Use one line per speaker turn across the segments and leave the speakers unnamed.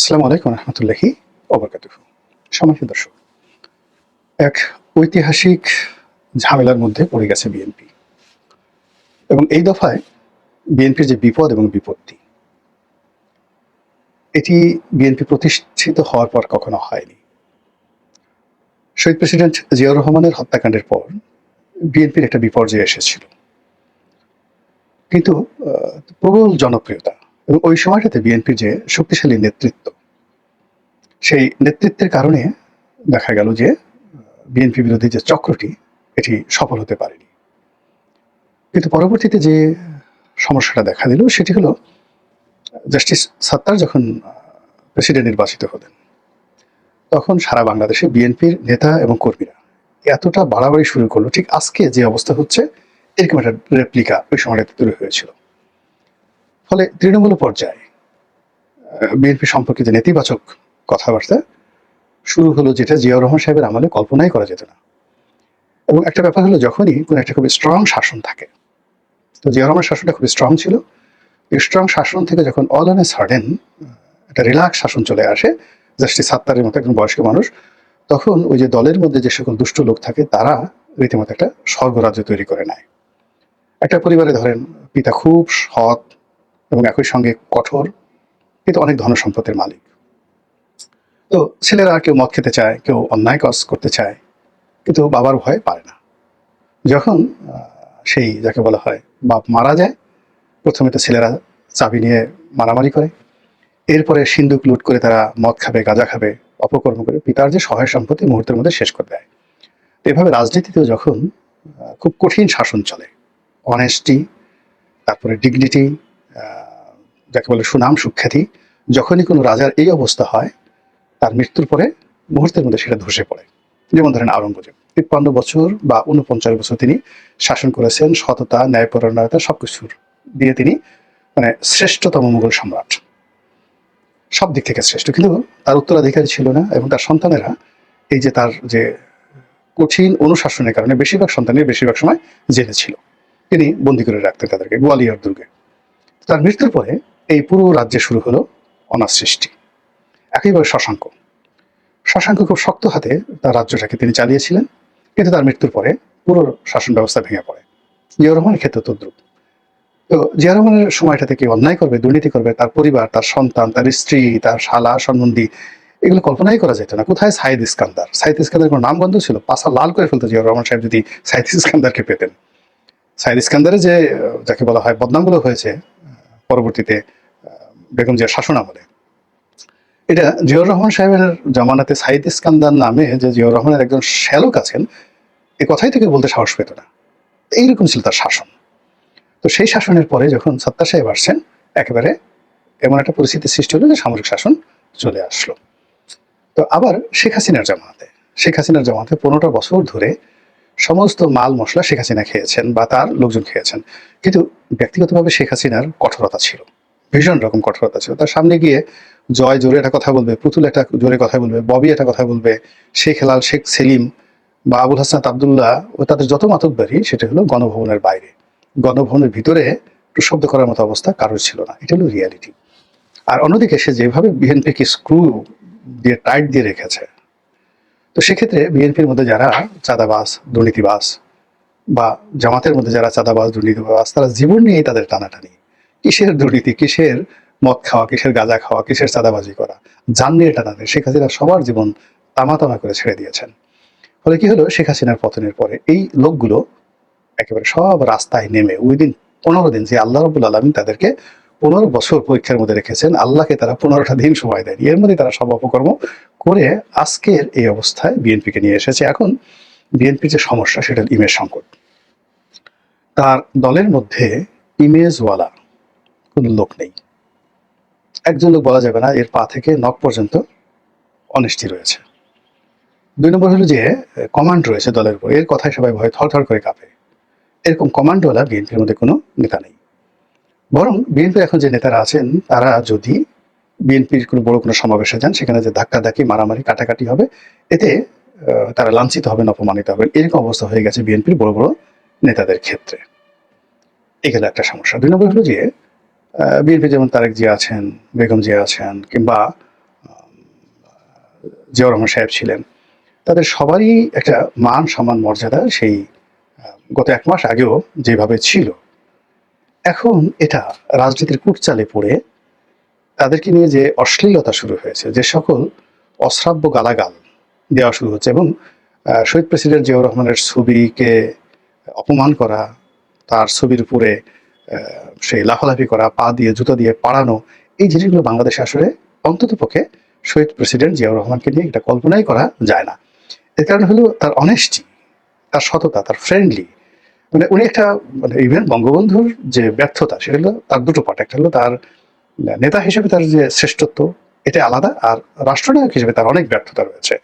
আসসালামু আলাইকুম রহমতুল্লাহি অবরকাতুহ সম্মানিত দর্শক, এক ঐতিহাসিক ঝামেলার মধ্যে পড়ে গেছে বিএনপি এবং এই দফায় বিএনপির যে বিপদ এবং বিপত্তি, এটি বিএনপি প্রতিষ্ঠিত হওয়ার পর কখনো হয়নি। শহীদ প্রেসিডেন্ট জিয়াউর রহমানের হত্যাকাণ্ডের পর বিএনপির একটা বিপর্যয় এসেছিল। কিন্তু প্রবল জনপ্রিয়তা এবং ওই সময়টাতে বিএনপির যে শক্তিশালী নেতৃত্ব, সেই নেতৃত্বের কারণে দেখা গেল যে বিএনপি বিরোধী যে চক্রটি, এটি সফল হতে পারেনি। কিন্তু পরবর্তীতে যে সমস্যাটা দেখা দিল, সেটি হলো জাস্টিস সাত্তার যখন প্রেসিডেন্ট নির্বাচিত হলেন তখন সারা বাংলাদেশে বিএনপির নেতা এবং কর্মীরা এতটা বাড়াবাড়ি শুরু করল, ঠিক আজকে যে অবস্থা হচ্ছে, এরকম একটা রেপ্লিকা ওই সময়টাতে তৈরি হয়েছিল। ফলে তৃণমূল পর্যায়ে বিএনপি সম্পর্কিত নেতিবাচক কথাবার্তা শুরু হলো যেটা জিয়াউর রহমান সাহেবের আমলে কল্পনাই করা যেত না। এবং একটা ব্যাপার হলো যখনই কোনো একটা খুবই স্ট্রং শাসন থাকে, তো জিয়াউর রহমান শাসনটা খুবই স্ট্রং ছিল। স্ট্রং শাসন থেকে যখন অল অন এ সার্ডেন একটা রিল্যাক্স শাসন চলে আসে জাস্টিস সাত্তারের মতো একজন বয়স্ক মানুষ, তখন ওই যে দলের মধ্যে যে সকল দুষ্ট লোক থাকে, তারা রীতিমতো একটা স্বর্গরাজ্য তৈরি করে নেয়। একটা পরিবারে ধরেন, পিতা খুব সৎ এবং একই সঙ্গে কঠোর, কিন্তু অনেক ধন সম্পদের মালিক। তো ছেলেরা কেউ মদ খেতে চায়, কেউ অন্যায় কাজ করতে চায়, কিন্তু বাবার ভয়ে পারে না। যখন সেই যাকে বলা হয় বাপ মারা যায়, প্রথমে তো ছেলেরা চাবি নিয়ে মারামারি করে। এরপরে সিন্দুক লুট করে তারা মদ খাবে, গাঁজা খাবে, অপকর্ম করে পিতার যে সহায় সম্পত্তি মুহূর্তের মধ্যে শেষ করে দেয়। এভাবে রাজনীতিতেও যখন খুব কঠিন শাসন চলে। অনেস্টি তারপরে ডিগনিটি যাকে বলে সুনাম সুখ্যাতি, যখনই কোনো রাজার এই অবস্থা হয়, তার মৃত্যুর পরে মুহূর্তের মধ্যে সেটা ধসে পড়ে। যেমন ধরেন আওরঙ্গজেব। তিপ্পান্ন বছর বা উনপঞ্চাশ বছর তিনি শাসন করেছেন, সততা, ন্যায়পরায়ণতা সবকিছুর দিয়ে তিনি মানে শ্রেষ্ঠতম মুঘল সম্রাট। সব দিক থেকে শ্রেষ্ঠ, কিন্তু তার উত্তরাধিকারী ছিল না এবং তার সন্তানেরা এই যে তার যে কঠিন অনুশাসনের কারণে বেশিরভাগ সন্তানের বেশিরভাগ সময় জেলে ছিল। তিনি বন্দি করে রাখতেন তাদেরকে, গোয়ালিয়র দুর্গে। তার মৃত্যুর পরে এই পুরো রাজ্যে শুরু হলো অনার সৃষ্টি। একইভাবে শশাঙ্ক। শশাঙ্ক খুব শক্ত হাতে তার রাজ্যটাকে তিনি চালিয়েছিলেন, কিন্তু তার মৃত্যুর পরে পুরো শাসন ব্যবস্থা ভেঙে পড়ে। জিয়া রহমানের ক্ষেত্রে তদ্রুপ তো জিয়া রহমানের সময়টাতে কি অন্যায় করবে, দুর্নীতি করবে, তার পরিবার, তার সন্তান, তার স্ত্রী, তার শালা, সম্বন্ধী, এগুলো কল্পনাই করা যেত না। কোথায় সাইদ ইস্কান্দার? সাইদ ইস্কান্দার কোনো নামগন্ধ ছিল? পাশা লাল করে ফেলতো জিয়া রহমান সাহেব যদি সাইদ ইস্কান্দারকে পেতেন। সাইদ ইস্কান্দারের যে, যাকে বলা হয়, বদনামগুলো হয়েছে, পরবর্তীতে বেগম জিয়ার শাসন আমলে। এটা জিয়াউর রহমান সাহেবের জামানাতে সাইদ ইস্কান্দার নামে যে জিয়াউর রহমানের একজন শ্যালক আছেন, এ কথাই থেকে বলতে সাহস পেত না। এইরকম ছিল তার শাসন। তো সেই শাসনের পরে যখন সত্তা সাহেব আসছেন, একেবারে এমন একটা পরিস্থিতি সৃষ্টি হলো যে সামরিক শাসন চলে আসলো। তো আবার শেখ হাসিনার জামাতে শেখ হাসিনার জামাতে পনেরোটা বছর ধরে সমস্ত মাল মশলা শেখ হাসিনা খেয়েছেন বা তার লোকজন খেয়েছেন। কিন্তু ব্যক্তিগতভাবে শেখ হাসিনার কঠোরতা ছিল। ভীষণ রকম কঠোরতা ছিল। তার সামনে গিয়ে জয় জোরে একটা কথা বলবে, পুতুল একটা জোরে কথা বলবে, ববি একটা কথা বলবে, শেখ হেলাল, শেখ সেলিম বা আবুল হাসান, আবদুল্লাহ ও তাদের যত মাতব্বারি সেটা হলো গণভবনের বাইরে। গণভবনের ভিতরে শব্দ করার মতো অবস্থা কারোর ছিল না। এটা হলো রিয়ালিটি আর অন্যদিকে সে যেভাবে বিএনপিকে স্ক্রু দিয়ে টাইট দিয়ে রেখেছে, তো সেক্ষেত্রে বিএনপির মধ্যে যারা চাঁদাবাস দুর্নীতিবাস বা জামাতের মধ্যে যারা চাঁদাবাস দুর্নীতিবাস তারা জীবন নিয়েই তাদের টানাটানি। কিসের দুর্নীতি? কিসের মদ খাওয়া? কিসের গাঁজা খাওয়া? কিসের চাঁদাবাজি করা? যান নিয়ে টানাটানি শেখ হাসিনা সবার জীবন তামা তামা করে ছেড়ে দিয়েছেন। ফলে কি হলো? শেখ হাসিনার পতনের পরে এই লোকগুলো একেবারে সব রাস্তায় নেমে উইদিন পনেরো দিন যে আল্লাহ রবুল আলমী তাদেরকে পনেরো বছর পরীক্ষার মধ্যে রেখেছেন, আল্লাহকে তারা পনেরোটা দিন সময় দেয়নি। এর মধ্যে তারা সব অপকর্ম করে আজকের এই অবস্থায় বিএনপিকে নিয়ে এসেছে। এখন বিএনপির যে সমস্যা, সেটা ইমেজ সংকট। তার দলের মধ্যে ইমেজওয়ালা কোনো লোক নেই। একজন লোক বলা যাবে না, এর পা থেকে নখ পর্যন্ত অনিষ্টি রয়েছে। দুই নম্বর হলো যে কমান্ড রয়েছে দলের উপর। এর কথায় সবাই ভয় থরথর করে কাঁপে। এরকম কমান্ডওয়ালা বিএনপির মধ্যে কোনো নেতা নেই। বরং বিএনপির এখন যে নেতারা আছেন, তারা যদি বিএনপির কোনো বড় কোনো সমাবেশে যান, সেখানে যে ধাক্কাধাক্কি, মারামারি, কাটাকাটি হবে, এতে তারা লাঞ্ছিত হবেন, অপমানিত হবেন, এরকম অবস্থা হয়ে গেছে বিএনপির বড় বড় নেতাদের ক্ষেত্রে। এখানে একটা সমস্যা। দুই নম্বর হলো যে বিএনপি যেমন তারেক জিয়া আছেন, বেগম জিয়া আছেন, কিংবা জিয়াউর রহমান সাহেব ছিলেন, তাদের সবারই একটা মান সম্মান মর্যাদা সেই গত এক মাস আগেও যেভাবে ছিল। এখন এটা রাজনীতির কুটচালে পড়ে তাদেরকে নিয়ে যে অশ্লীলতা শুরু হয়েছে, যে সকল অশ্রাব্য গালাগাল দেওয়া শুরু হচ্ছে এবং শহীদ প্রেসিডেন্ট জিয়াউর রহমানের ছবিকে অপমান করা, তার ছবির উপরে সেই লাফালাফি করা, পা দিয়ে, জুতো দিয়ে পাড়ানো, এই জিনিসগুলো বাংলাদেশে আসলে অন্তত পক্ষে শহীদ প্রেসিডেন্ট জিয়াউর রহমানকে নিয়ে এটা কল্পনাই করা যায় না। এর কারণ হলো তার অনেস্টি তার সততা, তার ফ্রেন্ডলি মানে উনি একটা মানে ইভেন বঙ্গবন্ধুর যে ব্যর্থতা, সেটা হলো তার দুটো পার্ট একটা হলো তার নেতা হিসেবে তার যে শ্রেষ্ঠত্ব, এটা আলাদা, আর রাষ্ট্রনায়ক হিসেবে তার অনেক ব্যর্থতা রয়েছে।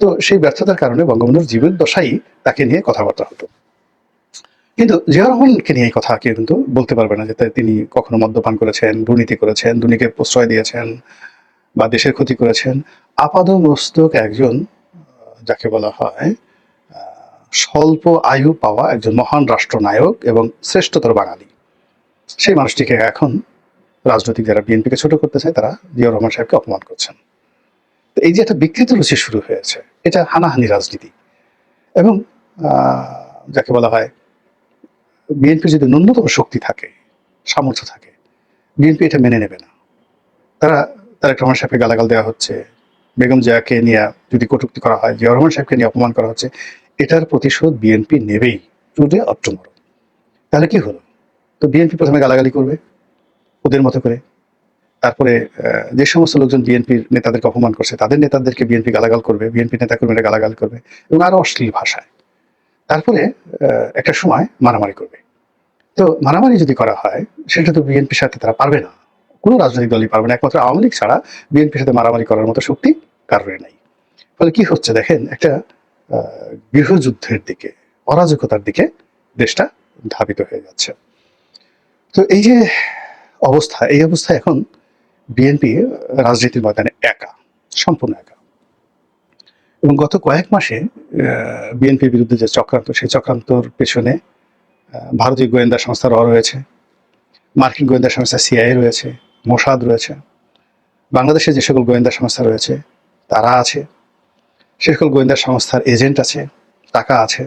তো সেই ব্যর্থতার কারণে বঙ্গবন্ধুর জীবন দশাই তাকে নিয়ে কথাবার্তা হতো। কিন্তু জিয়া রহমানকে নিয়ে এই কথা কেউ কিন্তু বলতে পারবে না যে তিনি কখনো মদ্যপান করেছেন, দুর্নীতি করেছেন, দুর্নীতিকে প্রশ্রয় দিয়েছেন বা দেশের ক্ষতি করেছেন। আপাদ মস্তক একজন যাকে বলা হয় স্বল্প আয়ু পাওয়া একজন মহান রাষ্ট্রনায়ক এবং শ্রেষ্ঠতর বাঙালি। সেই মানুষটিকে এখন রাজনৈতিক যারা বিএনপিকে ছোট করতে চায়, তারা জিয়াউর রহমান সাহেবকে অপমান করছেন। এই যে একটা বিকৃত রুচি শুরু হয়েছে, এটা হানাহানি রাজনীতি। এবং যাকে বলা হয় বিএনপি যদি ন্যূনতম শক্তি থাকে, সামর্থ্য থাকে, বিএনপি এটা মেনে নেবে না। তারা তারেক রহমান সাহেবকে গালাগাল দেওয়া হচ্ছে, বেগম জিয়াকে নিয়ে যদি কটুক্তি করা হয় জিয়া রহমান সাহেবকে নিয়ে অপমান করা হচ্ছে, এটার প্রতিশোধ বিএনপি নেবেই টুডে টুমোরো তাহলে কি হলো? তো বিএনপি প্রথমে গালাগালি করবে, ওদের মতো করে। তারপরে যে সমস্ত লোকজন বিএনপির নেতাদেরকে অপমান করছে, তাদের নেতাদেরকে বিএনপি গালাগাল করবে, বিএনপি নেতাকর্মীরা গালাগাল করবে এবং আরও অশ্লীল ভাষায়। তারপরে একটা সময় মারামারি করবে। তো মারামারি যদি করা হয়, সেটা তো বিএনপির সাথে তারা পারবে না। কোনো রাজনৈতিক দলই পারবে না। একমাত্র আওয়ামী লীগ ছাড়া বিএনপির সাথে মারামারি করার মতো শক্তি কারোর নাই। ফলে কি হচ্ছে দেখেন, একটা গৃহযুদ্ধের দিকে, অরাজকতার দিকে দেশটা ধাবিত হয়ে যাচ্ছে। তো এই যে অবস্থা, এই অবস্থা এখন বিএনপি রাজনীতির ময়দানে একা, সম্পূর্ণ একা। এবং গত কয়েক মাসে বিএনপির বিরুদ্ধে যে চক্রান্ত, সেই চক্রান্তর পেছনে ভারতীয় গোয়েন্দা সংস্থা র রয়েছে, মার্কিন গোয়েন্দা সংস্থা সিআইএ রয়েছে, মোসাদ রয়েছে বাংলাদেশে যে সকল গোয়েন্দা সংস্থা রয়েছে, তারা আছে, সে সকল গোয়েন্দা সংস্থার এজেন্ট আছে, টাকা আছে,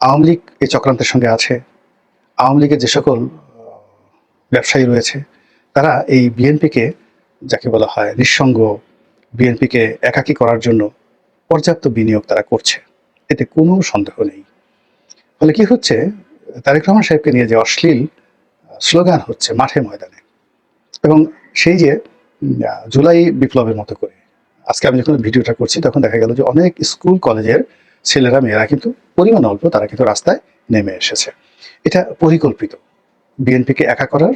আওয়ামী লীগ এই চক্রান্তের সঙ্গে আছে, আওয়ামী লীগের যে সকল ব্যবসায়ী রয়েছে, তারা এই বিএনপিকে যাকে বলা হয় নিঃসঙ্গ বিএনপিকে একাকী করার জন্য পর্যাপ্ত বিনিয়োগ তারা করছে। এতে কোনো সন্দেহ নেই। ফলে কি হচ্ছে? তারেক রহমান সাহেবকে নিয়ে যে অশ্লীল স্লোগান হচ্ছে মাঠে ময়দানে। এবং সেই যে জুলাই বিপ্লবের মতো করে। আজকে আমি যখন ভিডিওটা করছি, তখন দেখা গেল যে অনেক স্কুল কলেজের ছেলেরা, মেয়েরা কিন্তু পরিমাণ অল্প, তারা কিন্তু রাস্তায় নেমে এসেছে। এটা পরিকল্পিত। বিএনপিকে একা করার,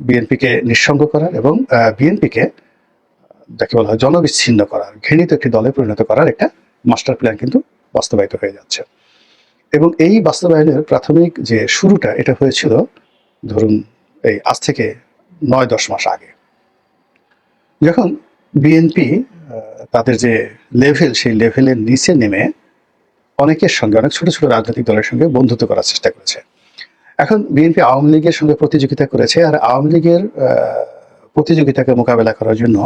বিএনপিকে নিঃসঙ্গ করার এবং বিএনপিকে, যাকে বলা হয় জনবিচ্ছিন্ন করার, ঘৃণিত একটি দলে পরিণত করার একটা মাস্টার প্ল্যান কিন্তু বাস্তবায়িত হয়ে যাচ্ছে। এবং এই বাস্তবায়নের প্রাথমিক যে শুরুটা, এটা হয়েছিল ধরুন এই আজ থেকে নয় দশ মাস আগে। যখন বিএনপি তাদের যে লেভেল সেই লেভেলের নিচে নেমে অনেকের সঙ্গে, অনেক ছোট ছোট রাজনৈতিক দলের সঙ্গে বন্ধুত্ব করার চেষ্টা করেছে। এখন বিএনপি আওয়ামী লীগের সঙ্গে প্রতিযোগিতা করেছে আর আওয়ামী লীগের প্রতিযোগিতাকে মোকাবেলা করার জন্য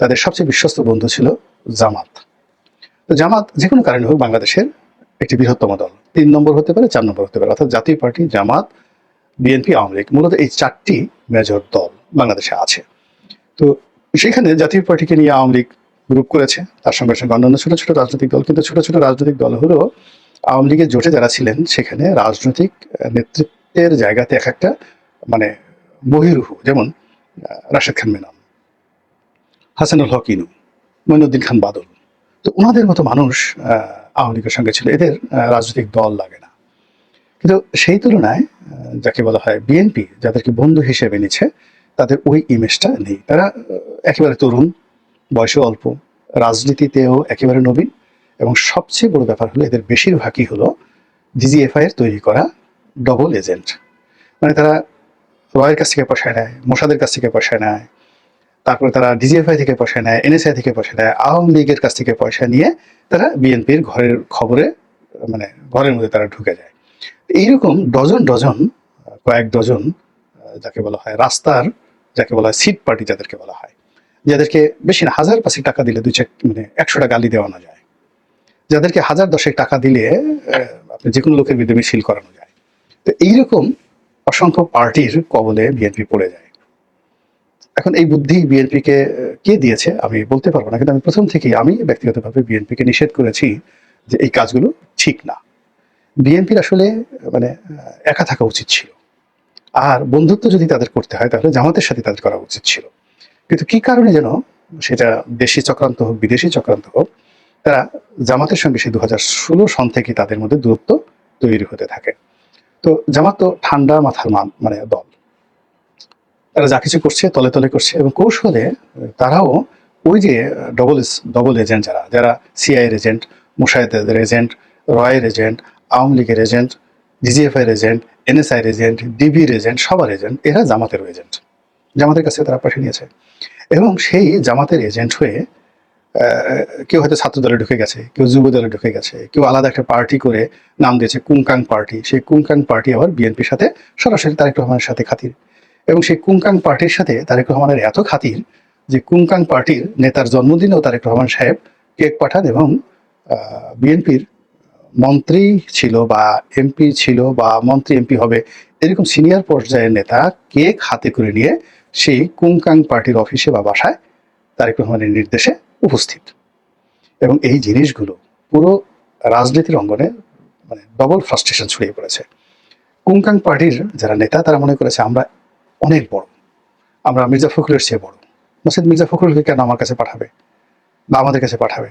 তাদের সবচেয়ে বিশ্বস্ত বন্ধু ছিল জামাত। তো জামাত যে কোনো কারণে হোক বাংলাদেশের একটি বৃহত্তম দল। তিন নম্বর হতে পারে, চার নম্বর হতে পারে। অর্থাৎ Jatiya Party, Jamaat, BNP, Awami League মূলত এই চারটি মেজর দল বাংলাদেশে আছে। তো সেখানে জাতীয় পার্টিকে নিয়ে আওয়ামী লীগ গ্রুপ করেছে। তার সঙ্গে সঙ্গে অন্যান্য ছোট ছোট রাজনৈতিক দল, কিন্তু ছোট ছোট রাজনৈতিক দল হলো আওয়ামী লীগের জোটে যারা ছিলেন, সেখানে রাজনৈতিক নেতৃত্বের জায়গাতে এক একটা মানে বহিরুহ, যেমন রাশেদ খান মেনন, হাসানুল হক ইনু, মইনুদ্দিন খান বাদল। তো ওনাদের মতো মানুষ আওয়ামী লীগের সঙ্গে ছিল, এদের রাজনৈতিক দল লাগে না। কিন্তু সেই তুলনায় যাকে বলা হয় বিএনপি যাদেরকে বন্ধু হিসেবে নিচ্ছে, তাদের ওই ইমেজটা নেই। তারা একেবারে তরুণ, বয়সে অল্প, রাজনীতিতেও একেবারে নবীন, এবং সবচেয়ে বড় ব্যাপার হলো এদের বেশিরভাগই হলো ডিজিএফআই এর তৈরি করা ডবল এজেন্ট মানে তারা রয়ের কাছ থেকে পয়সা নেয় মোসাদের কাছ থেকে পয়সা নেয় তারপরে তারা ডিজিএফআই থেকে পয়সা নেয়, এনএসআই থেকে পয়সা নেয়, আওয়ামী লীগের কাছ থেকে পয়সা নিয়ে তারা বিএনপির ঘরের খবরে মানে ঘরের মধ্যে তারা ঢুকে যায়। এইরকম ডজন ডজন, কয়েক ডজন, যাকে বলা হয় রাস্তার, যাকে বলা হয় সিট পার্টি যাদেরকে বলা হয়, যাদেরকে বেশি না, হাজার পাঁচেক টাকা দিলে দুই মানে একশোটা গালি দেওয়ানো যায়। যাদেরকে হাজার দশেক টাকা দিলে আপনি যে কোনো লোকের বিরুদ্ধে মিছিল করানো যায়। তো এইরকম অসংখ্য পার্টির কবলে বিএনপি পড়ে যায়। এখন এই বুদ্ধি বিএনপিকে কে দিয়েছে আমি বলতে পারব না, কিন্তু আমি প্রথম থেকেই আমি ব্যক্তিগতভাবে বিএনপিকে নিষেধ করেছি যে এই কাজগুলো ঠিক না। বিএনপির আসলে মানে একা থাকা উচিত ছিল। আর বন্ধুত্ব যদি তাদের করতে হয়, তাহলে জামাতের সাথে তাদের করা উচিত ছিল। কিন্তু কি কারণে যেন সেটা দেশি চক্রান্ত হোক, বিদেশি চক্রান্ত হোক, তারা জামাতের সঙ্গে সেই দু হাজার ষোলো সন থেকে তাদের মধ্যে দূরত্ব তৈরি হতে থাকে। তো জামাত তো ঠান্ডা মাথার মান মানে দল। তারা যা কিছু করছে, তলে তলে করছে এবং কৌশলে তারাও ওই যে ডবল ডবল এজেন্ট যারা যারা সিআইয়ের এজেন্ট মুশাহিদের এজেন্ট রয়ের এজেন্ট আওয়ামী লীগের এজেন্ট ডিজিএফআইয়ের এজেন্ট এনএসআইয়ের এজেন্ট ডিবির এজেন্ট সবার এজেন্ট এরা জামাতের এজেন্ট জামাতের কাছে তারা পাঠিয়ে নিয়েছে। এবং সেই জামাতের এজেন্ট হয়ে কেউ হয়তো ছাত্র দলে ঢুকে গেছে, কেউ যুব দলে ঢুকে গেছে, কেউ আলাদা একটা পার্টি করে নাম দিয়েছে কুংকাং পার্টি সেই কুংকাং পার্টি আবার বিএনপির সাথে সরাসরি তারেক রহমানের সাথে খাতির। এবং সেই কুঙ্কাং পার্টির সাথে তারেক রহমানের এত খাতির যে কুংকাং পার্টির নেতার জন্মদিনেও তারেক রহমান সাহেব কেক পাঠান এবং বিএনপির মন্ত্রী ছিল বা এমপি ছিল বা মন্ত্রী, এমপি হবে এরকম সিনিয়র পর্যায়ের নেতা কেক হাতে করে নিয়ে সেই কুংকাং পার্টির অফিসে বা বাসায় তারেক রহমানের নির্দেশে উপস্থিত। এবং এই জিনিসগুলো পুরো রাজনীতির অঙ্গনে মানে ডবল ফ্রাস্ট্রেশন ছড়িয়ে পড়েছে। কুংকাং পার্টির যারা নেতা তারা মনে করেছে, আমরা অনেক বড়। আমরা মির্জা ফখরুলের চেয়ে বড়। নসিদ মির্জা ফখরুলকে কেন আমার কাছে পাঠাবে? বা আমাদের কাছে পাঠাবে?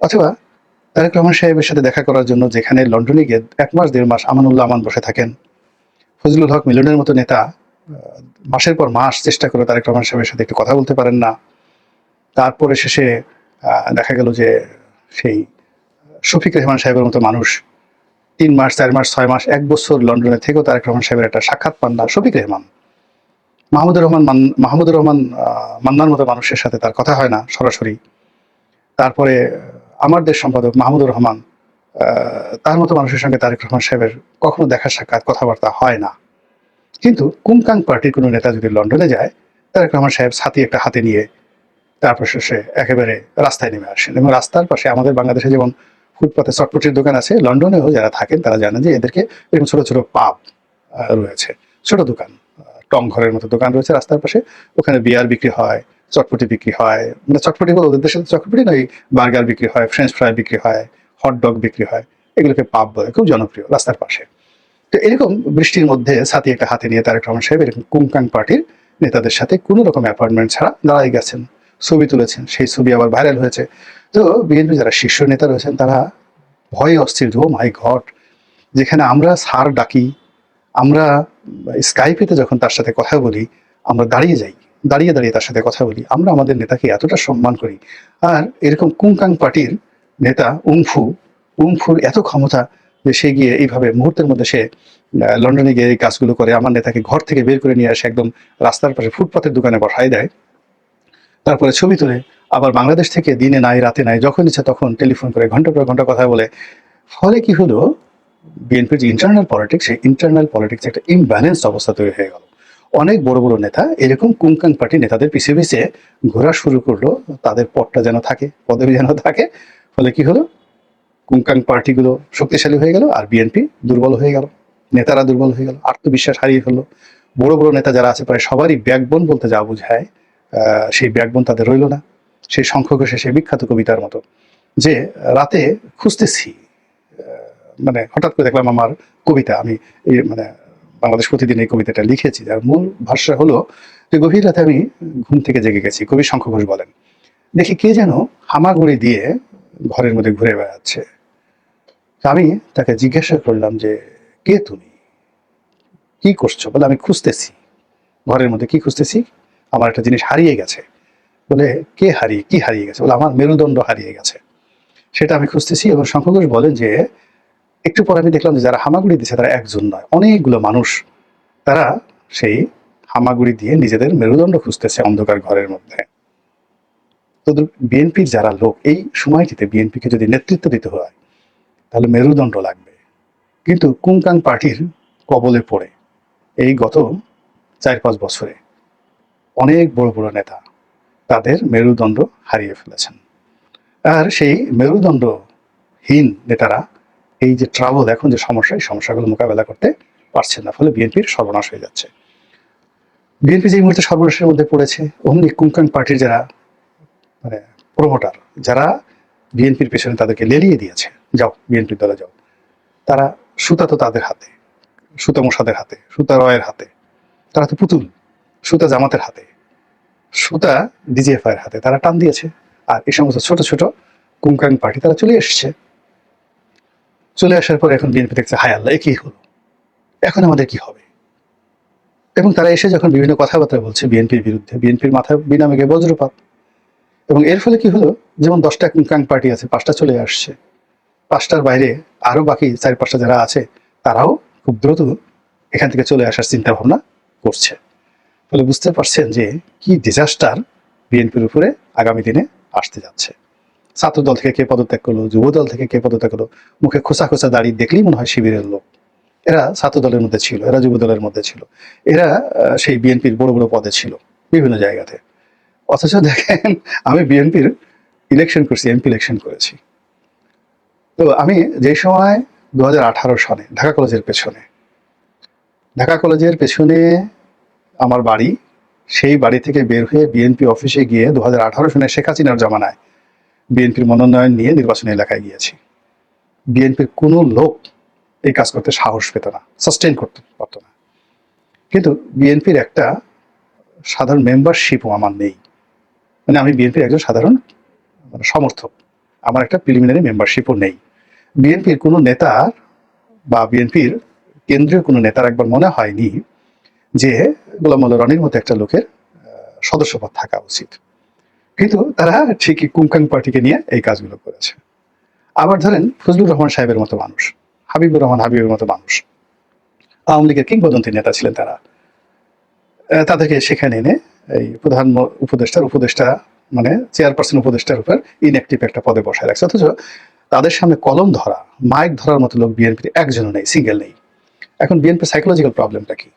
অথবা তারেক রহমান সাহেবের সাথে দেখা করার জন্য যেখানে লন্ডনে গিয়ে এক মাস, দেড় মাস আমানুল্লাহ আমান বসে থাকেন, ফজলুল হক মিলনের মতো নেতা মাসের পর মাস চেষ্টা করে তারেক রহমান সাহেবের সাথে একটু কথা বলতে পারেন না। তারপরে শেষে দেখা গেল যে সেই শফিক রহমান সাহেবের মতো মানুষ তিন মাস, চার মাস, ছয় মাস, এক বছর লন্ডনে থেকেও তারেক রহমান সাহেবের একটা সাক্ষাৎ পান না শফিক রহমান। মাহমুদুর রহমান মান- মাহমুদুর রহমান মান্নার মতো মানুষের সাথে তার কথা হয় না সরাসরি। তারপরে আমার দেশ সম্পাদক মাহমুদুর রহমান তার মতো মানুষের সঙ্গে তারেক রহমান সাহেবের কখনো দেখা সাক্ষাৎ কথাবার্তা হয় না। কিন্তু কুমকাং পার্টির কোনো নেতা যদি লন্ডনে যায়, তারেক রহমান সাহেব ছাতি একটা হাতে নিয়ে তারপর শেষে একেবারে রাস্তায় নেমে আসেন এবং রাস্তার পাশে আমাদের বাংলাদেশে যেমন ফুটপাতে চটপটির দোকান আছে, লন্ডনেও যারা থাকেন তারা জানেন যে এদেরকে এরকম ছোট ছোট পাব রয়েছে। ছোট দোকান। টং ঘরের মতো দোকান রয়েছে রাস্তার পাশে। ওখানে বিয়ার বিক্রি হয়, চটপটি বিক্রি হয়। মানে চটপটি বলে ওদের দেশে চটপটি নয়, বার্গার বিক্রি হয় ফ্রেঞ্চ ফ্রাই বিক্রি হয় হট ডগ বিক্রি হয়। এগুলোকে পাব বলে, খুব জনপ্রিয় রাস্তার পাশে। তো এরকম বৃষ্টির মধ্যে সাথী একটা হাতে নিয়ে তারেক রহমান সাহেব এরকম কুমকাং পার্টির নেতাদের সাথে কোনো রকম অ্যাপয়েন্টমেন্ট ছাড়া দাঁড়াই গেছেন, ছবি তুলেছেন। সেই ছবি আবার ভাইরাল হয়েছে। তো বিএনপি যারা শীর্ষ নেতা রয়েছেন, তারা ভয়ে অস্থির। ও মাই ঘট যেখানে আমরা সার ডাকি আমরা স্কাইপেতে যখন তার সাথে কথা বলি, আমরা দাঁড়িয়ে যাই, দাঁড়িয়ে দাঁড়িয়ে তার সাথে কথা বলি, আমরা আমাদের নেতাকে এতটা সম্মান করি। আর এরকম কুংকাং পার্টির নেতা উংফু, উংফুর এত ক্ষমতা যে সে গিয়ে এইভাবে মুহূর্তের মধ্যে সে লন্ডনে গিয়ে এই কাজগুলো করে, আমার নেতাকে ঘর থেকে বের করে নিয়ে আসে একদম রাস্তার পাশে ফুটপাতের দোকানে বসাই দেয়। তারপরে ছবি তুলে, আবার বাংলাদেশ থেকে দিনে নাই, রাতে নাই, যখন ইচ্ছা তখন টেলিফোন করে, ঘণ্টা পর ঘণ্টা কথা বলে। ফলে কি হলো? বিএনপির যে ইন্টারনাল পলিটিক্স সেই ইন্টারনাল পলিটিক্স একটা ইমব্যালেন্সড অবস্থা তৈরি হয়ে গেল। অনেক বড় বড় নেতা এরকম কুংকাং পার্টি নেতাদের পিছিয়ে পিছিয়ে ঘোরা শুরু করল, তাদের পদটা যেন থাকে, পদবি যেন থাকে। ফলে কি হলো? কুংকাং পার্টিগুলো শক্তিশালী হয়ে গেল আর বিএনপি দুর্বল হয়ে গেল। নেতারা দুর্বল হয়ে গেল, আত্মবিশ্বাস হারিয়ে ফেলল। বড় বড় নেতা যারা আছে, প্রায় সবারই ব্যাকবোন বলতে যা বোঝায় সেই ব্যাকবোন তাদের রইল না। সেই সংখ্যক সেই বিখ্যাত কবিতার মতো। যে রাতে খুঁজতেছি মানে হঠাৎ করে দেখলাম আমার কবিতা, আমি মানে বাংলাদেশ প্রতিদিন এই কবিতাটা লিখেছি, যার মূল ভাষ্য হলো, যে গভীর রাতে আমি ঘুম থেকে জেগে গেছি, কবি শঙ্খ ঘোষ বলেন। দেখি কে যেন হামাগুড়ি দিয়ে ঘরের মধ্যে ঘুরে বেড়াচ্ছে। আমি তাকে জিজ্ঞাসা করলাম যে, কে তুমি? কি করছ? বলে, আমি খুঁজতেছি। ঘরের মধ্যে কি খুঁজতেছি? আমার একটা জিনিস হারিয়ে গেছে। বলে, কে হারিয়ে, কি হারিয়ে গেছে? বলে, আমার মেরুদণ্ড হারিয়ে গেছে। সেটা আমি খুঁজতেছি এবং শঙ্কর বলেন যে একটু পরে আমি দেখলাম যে যারা হামাগুড়ি দিচ্ছে তারা একজন নয়, অনেকগুলো মানুষ। তারা সেই হামাগুড়ি দিয়ে নিজেদের মেরুদণ্ড খুঁজতেছে অন্ধকার ঘরের মধ্যে। তো বিএনপির যারা লোক, এই সময়টিতে বিএনপিকে যদি নেতৃত্ব দিতে হয়, তাহলে মেরুদণ্ড লাগবে। কিন্তু কুংকাং পার্টির কবলে পড়ে এই গত চার পাঁচ বছরে অনেক বড় বড় নেতা তাদের মেরুদণ্ড হারিয়ে ফেলেছেন। আর সেই মেরুদণ্ডহীন নেতারা এই যে ট্রাভেল এখন যে সমস্যা, এই সমস্যাগুলো মোকাবেলা করতে পারছে না, ফলে বিএনপির সর্বনাশ হয়ে যাচ্ছে। বিএনপি যে মুহূর্তে সর্বনাশের মধ্যে পড়েছে, অমনি কুংকাং পার্টির যারা মানে প্রমোটার যারা বিএনপির পেছনে তাদেরকে লেলিয়ে দিয়েছে, যাও বিএনপির দলে যাও, তারা সুতা তো তাদের হাতে, সুতা মশাদের হাতে, সুতা রয়ের হাতে, তারা তো পুতুল, সুতা জামাতের হাতে, সুতা ডিজিএফআই এর হাতে, তারা টান দিয়েছে, আর এই সমস্ত ছোট ছোট কুংকাং পার্টি তারা চলে এসেছে। চলে আসার পর এখন বিএনপি দেখছে, হায় আল্লাহ কি হলো? এখন আমাদের কি হবে? এবং তারা এসে যখন বিভিন্ন কথাবার্তা বলছে বিএনপির বিরুদ্ধে, বিএনপির মাথায় বিনামেগে বজ্রপাত। এবং এর ফলে কি হলো? যেমন দশটা কুংকাং পার্টি আছে, পাঁচটা চলে আসছে। পাঁচটার বাইরে আরও বাকি চার পাঁচটা যারা আছে, তারাও খুব দ্রুত এখান থেকে চলে আসার চিন্তা ভাবনা করছে। ফলে বুঝতে পারছেন যে কি ডিজাস্টার বিএনপির উপরে আগামী দিনে আসতে যাচ্ছে। ছাত্র দল থেকে কে পদত্যাগ করল যুব দল থেকে কে পদত্যাগ করল, মুখে খোসা খোসা দাঁড়িয়ে দেখলেই মনে হয় শিবিরের লোক। এরা ছাত্র দলের মধ্যে ছিল, এরা যুব দলের মধ্যে ছিল। এরা সেই বিএনপির বড় বড় পদে ছিল, বিভিন্ন জায়গাতে। অথচ দেখেন, আমি বিএনপির ইলেকশন করছি এমপি ইলেকশন করেছি। তো আমি যে সময় দু সালে ঢাকা কলেজের পেছনে, ঢাকা কলেজের পেছনে আমার বাড়ি, সেই বাড়ি থেকে বের হয়ে বিএনপি অফিসে গিয়ে দু হাজার আঠারো সনে শেখ হাসিনার জমানায় বিএনপির মনোনয়ন নিয়ে নির্বাচনী এলাকায় গিয়েছি। বিএনপির কোনো লোক এই কাজ করতে সাহস পেত না সাস্টেন করতে পারতো না। কিন্তু বিএনপির একটা সাধারণ মেম্বারশিপও আমার নেই। মানে আমি বিএনপির একজন সাধারণ মানে সমর্থক, আমার একটা প্রিলিমিনারি মেম্বারশিপও নেই। বিএনপির কোনো নেতার বা বিএনপির কেন্দ্রীয় কোনো নেতার একবার মনে হয়নি যে গোলাম রনির মতো একটা লোকের সদস্যপদ থাকা উচিত। কিন্তু তারা ঠিকই কুমকাং পার্টিকে নিয়ে এই কাজগুলো করেছে। আবার ধরেন ফজলুর রহমান সাহেবের মতো মানুষ, হাবিবুর রহমান হাবিবের মতো মানুষ, আওয়ামী লীগের কিংবদন্তি নেতা ছিলেন তারা। তাদেরকে সেখানে এনে এই প্রধান উপদেষ্টার উপদেষ্টা মানে চেয়ারপারসন উপদেষ্টার উপর ইনঅ্যাক্টিভ একটা পদে বসায় রাখছে। অথচ তাদের সামনে কলম ধরা, মাইক ধরার মতো লোক বিএনপির একজনও নেই সিঙ্গেল নেই। এখন বিএনপির সাইকোলজিক্যাল প্রবলেমটা কি?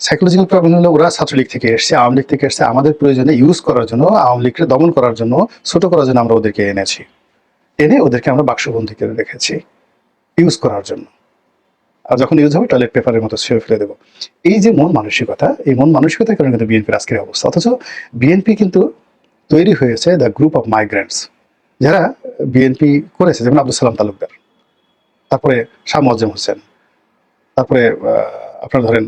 সাইকোলজিক্যাল প্রবলেম হলো ওরা ছাত্রলীগ থেকে এসছে, আওয়ামী লীগ থেকে এসছে। আমাদের প্রয়োজনে ইউজ করার জন্য, আওয়ামী লীগকে দমন করার জন্য, ছোট করার জন্য আমরা ওদেরকে এনেছি। এনে ওদেরকে আমরা বাক্সবন্দি করে রেখেছি ইউজ করার জন্য। আর যখন ইউজ হবে টয়লেট পেপারের মতো ছেড়ে ফেলে দেবো। এই যে মন মানসিকতা, এই মন মানসিকতার কারণে কিন্তু বিএনপির আজকের অবস্থা। অথচ বিএনপি কিন্তু তৈরি হয়েছে দ্য গ্রুপ অফ মাইগ্রেন্টস যারা বিএনপি করেছে, যেমন আব্দুল সালাম তালুকদার, তারপরে শাহ মোয়াজ্জেম হোসেন। তারপরে আপনার ধরেন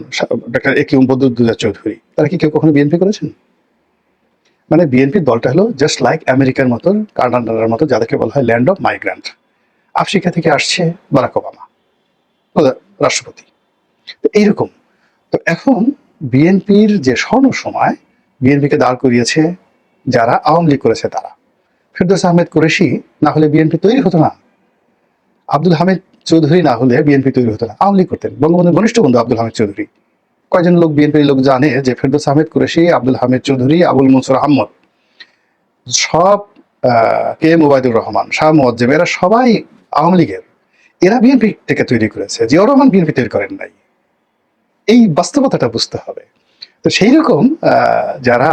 ডাক্তার এ কিউম বদরুদ্দুল্লাহ চৌধুরী, তারা কি কেউ কখনো বিএনপি করেছেন? মানে বিএনপির দলটা হলো জাস্ট লাইক আমেরিকার মতো, কানাডার মতো, যাদেরকে বলা হয় ল্যান্ড অফ মাইগ্রেন্ট আফ্রিকা থেকে আসছে বারাক ওবামা রাষ্ট্রপতি। তো এইরকম। তো এখন বিএনপির যে স্বর্ণ সময় বিএনপিকে দাঁড় করিয়েছে, যারা আওয়ামী লীগ করেছে তারা। ফিরদৌস আহমেদ কুরেশি, না হলে বিএনপি তৈরি হতো না। আব্দুল হামিদ চৌধুরী না হলে বিএনপি তৈরি হতো না। আওয়ামী লীগ করতেন। বঙ্গবন্ধুর ঘনিষ্ঠ বন্ধু আব্দুল হামিদ চৌধুরী। কয়জন লোক বিএনপির লোক জানে যে ফেরদৌস আহমেদ কুরেশি, আব্দুল হামিদ চৌধুরী, আবুল মনসুর আহমদ। সব কে? এম রহমান, শাহ, মোয়াজ্জেম, এরা সবাই আওয়ামী লীগের। এরা বিএনপি থেকে তৈরি করেছে। জিয়াউর রহমান বিএনপি তৈরি করেন নাই। এই বাস্তবতাটা বুঝতে হবে। তো সেই রকম যারা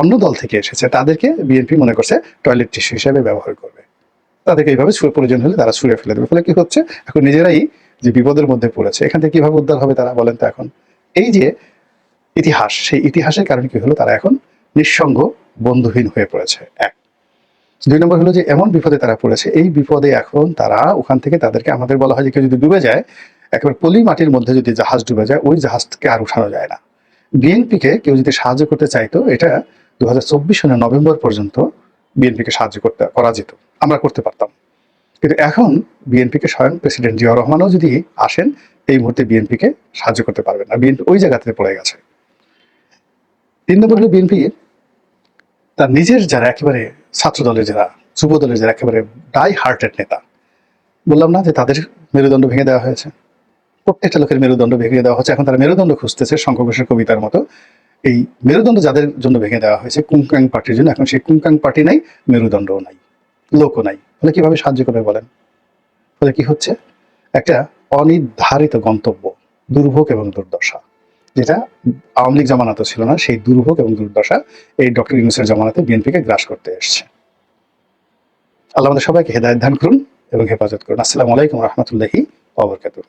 অন্য দল থেকে এসেছে, তাদেরকে বিএনপি মনে করছে টয়লেট টিস্যু হিসেবে ব্যবহার করবে। তাদেরকে এইভাবে ছুঁড়ে প্রয়োজন হলে তারা ছুঁড়ে ফেলে দেবে। ফলে কি হচ্ছে? এখন নিজেরাই যে বিপদের মধ্যে পড়েছে, এখান থেকে কীভাবে উদ্ধার হবে তারা বলেন তো এখন। এই যে ইতিহাস, সেই ইতিহাসের কারণে কি হলো? তারা এখন নিঃসঙ্গ বন্ধুহীন হয়ে পড়েছে, এক। দুই নম্বর হলো যে এমন বিপদে তারা পড়েছে, এই বিপদে এখন তারা ওখান থেকে তাদেরকে আমাদের বলা হয় যে কেউ যদি ডুবে যায়, একেবারে পলি মাটির মধ্যে যদি জাহাজ ডুবে যায়, ওই জাহাজকে আর উঠানো যায় না। বিএনপিকে কেউ যদি সাহায্য করতে চাইতো, এটা দু সালের নভেম্বর পর্যন্ত বিএনপিকে সাহায্য করতে, করা যেত। আমরা করতে পারতাম। কিন্তু এখন বিএনপিকে স্বয়ং প্রেসিডেন্ট জিয়াউর রহমানও যদি আসেন, এই মুহূর্তে বিএনপিকে সাহায্য করতে পারবেন না। বিএনপি ওই জায়গাতে পড়ে গেছে। তিন নম্বর হলো বিএনপি, তার নিজের যারা একেবারে ছাত্র দলের যারা যুব দলের যারা একেবারে ডাই হার্টেড নেতা, বললাম না যে তাদের মেরুদণ্ড ভেঙে দেওয়া হয়েছে? প্রত্যেকটা লোকের মেরুদণ্ড ভেঙে দেওয়া হচ্ছে। এখন তারা মেরুদণ্ড খুঁজতেছে শঙ্খ ঘোষের কবিতার মতো। এই মেরুদণ্ড যাদের জন্য ভেঙে দেওয়া হয়েছে কুংকাং পার্টির জন্য, এখন সেই কুংকাং পার্টি নাই, মেরুদণ্ডও নাই, লোকও নাই। ফলে কীভাবে সাহায্য করবে বলেন? ফলে কি হচ্ছে? একটা অনির্ধারিত গন্তব্য, দুর্ভোগ এবং দুর্দশা, যেটা আওয়ামী লীগ জামানাতে ছিল না, সেই দুর্ভোগ এবং দুর্দশা এই ডক্টর ইউনুসের জামানাতে বিএনপিকে গ্রাস করতে এসছে। আল্লাহ আমাদের সবাইকে হেদায়ত দান করুন এবং হেফাজত করুন। আসসালামু আলাইকুম রহমতুল্লাহি ওবরকাতুহ